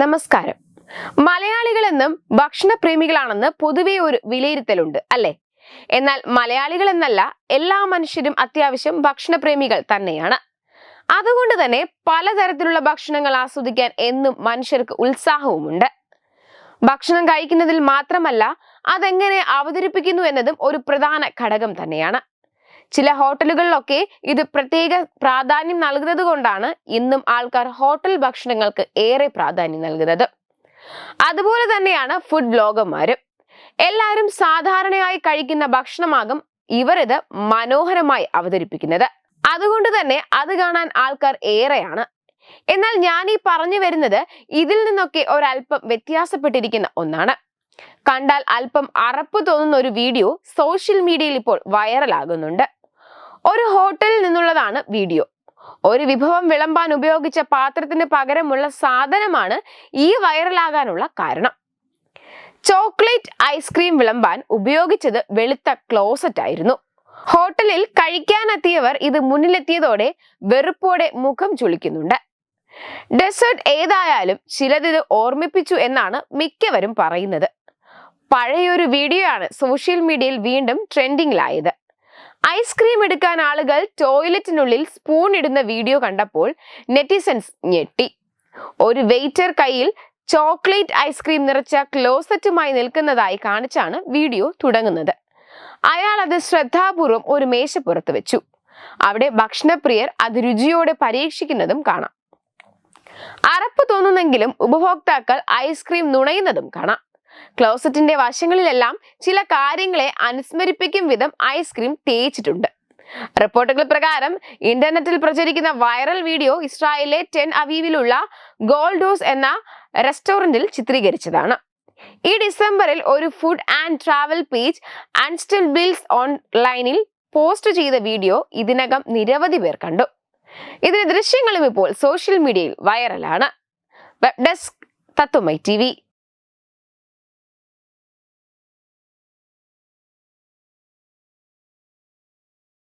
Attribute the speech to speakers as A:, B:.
A: നമസ്കാരം. മലയാളികളെന്നും ഭക്ഷണപ്രേമികളാണെന്ന് പൊതുവെ ഒരു വിലയിരുത്തലുണ്ട് അല്ലേ? എന്നാൽ മലയാളികൾ എന്നല്ല എല്ലാ മനുഷ്യരും അത്യാവശ്യം ഭക്ഷണപ്രേമികൾ തന്നെയാണ്. അതുകൊണ്ട് തന്നെ പലതരത്തിലുള്ള ഭക്ഷണങ്ങൾ ആസ്വദിക്കാൻ എന്നും മനുഷ്യർക്ക് ഉത്സാഹവുമുണ്ട്. ഭക്ഷണം കഴിക്കുന്നതിൽ മാത്രമല്ല അതെങ്ങനെ അവതരിപ്പിക്കുന്നു എന്നതും ഒരു പ്രധാന ഘടകം തന്നെയാണ്. ചില ഹോട്ടലുകളിലൊക്കെ ഇത് പ്രത്യേക പ്രാധാന്യം നൽകുന്നത് കൊണ്ടാണ് ഇന്നും ആൾക്കാർ ഹോട്ടൽ ഭക്ഷണങ്ങൾക്ക് ഏറെ പ്രാധാന്യം നൽകുന്നത്. അതുപോലെ തന്നെയാണ് ഫുഡ് ബ്ലോഗർമാരും എല്ലാവരും സാധാരണയായി കഴിക്കുന്ന ഭക്ഷണമാകും ഇവർ ഇത് മനോഹരമായി അവതരിപ്പിക്കുന്നത്. അതുകൊണ്ട് തന്നെ അത് കാണാൻ ആൾക്കാർ ഏറെയാണ്. എന്നാൽ ഞാൻ ഈ പറഞ്ഞു വരുന്നത് ഇതിൽ നിന്നൊക്കെ ഒരല്പം വ്യത്യാസപ്പെട്ടിരിക്കുന്ന ഒന്നാണ്. കണ്ടാൽ അല്പം അറപ്പ് തോന്നുന്ന ഒരു വീഡിയോ സോഷ്യൽ മീഡിയയിൽ ഇപ്പോൾ വൈറലാകുന്നുണ്ട്. ഒരു ഹോട്ടലിൽ നിന്നുള്ളതാണ് വീഡിയോ. ഒരു വിഭവം വിളമ്പാൻ ഉപയോഗിച്ച പാത്രത്തിന് പകരമുള്ള സാധനമാണ് ഈ വൈറലാകാനുള്ള കാരണം. ചോക്ലേറ്റ് ഐസ്ക്രീം വിളമ്പാൻ ഉപയോഗിച്ചത് വെളുത്ത ക്ലോസറ്റ് ആയിരുന്നു. ഹോട്ടലിൽ കഴിക്കാനെത്തിയവർ ഇത് മുന്നിലെത്തിയതോടെ വെറുപ്പോടെ മുഖം ചുളിക്കുന്നുണ്ട്. ഡെസേർട്ട് ഏതായാലും ചിലതിത് ഓർമ്മിപ്പിച്ചു എന്നാണ് മിക്കവരും പറയുന്നത്. പഴയൊരു വീഡിയോ ആണ് സോഷ്യൽ മീഡിയയിൽ വീണ്ടും ട്രെൻഡിങ്ങിലായത്. ഐസ്ക്രീം എടുക്കാൻ ആളുകൾ ടോയ്ലറ്റിനുള്ളിൽ സ്പൂൺ ഇടുന്ന വീഡിയോ കണ്ടപ്പോൾ നെറ്റിസൻസ് ഞെട്ടി. ഒരു വെയിറ്റർ കയ്യിൽ ചോക്ലേറ്റ് ഐസ്ക്രീം നിറച്ച ക്ലോസറ്റുമായി നിൽക്കുന്നതായി കാണിച്ചാണ് വീഡിയോ തുടങ്ങുന്നത്. അയാൾ അത് ശ്രദ്ധാപൂർവം ഒരു മേശപ്പുറത്ത് വെച്ചു. അവിടെ ഭക്ഷണപ്രിയർ അത് രുചിയോടെ പരീക്ഷിക്കുന്നതും കാണാം. അറപ്പ് തോന്നുന്നെങ്കിലും ഉപഭോക്താക്കൾ ഐസ്ക്രീം നുണയുന്നതും കാണാം. ക്ലോസറ്റിന്റെ വശങ്ങളിലെല്ലാം ചില കാര്യങ്ങളെ അനുസ്മരിപ്പിക്കും വിധം ഐസ്ക്രീം തേച്ചിട്ടുണ്ട്. റിപ്പോർട്ടുകൾ പ്രകാരം ഇന്റർനെറ്റിൽ പ്രചരിക്കുന്ന വൈറൽ വീഡിയോ ഇസ്രായേലിലെ ടെൻ അവീവിലുള്ള ഗോൾഡോസ് എന്ന റെസ്റ്റോറന്റിൽ ചിത്രീകരിച്ചതാണ്. ഈ ഡിസംബറിൽ ഒരു ഫുഡ് ആൻഡ് ട്രാവൽ പേജ് അൺസ്റ്റിൽ ബിൽസ് ഓൺലൈനിൽ പോസ്റ്റ് ചെയ്ത വീഡിയോ ഇതിനകം നിരവധി പേർ കണ്ടു. ഇതിന് ദൃശ്യങ്ങളും ഇപ്പോൾ സോഷ്യൽ മീഡിയയിൽ വൈറലാണ് വെബ് ഡെസ്ക് തത്വമൈ ടി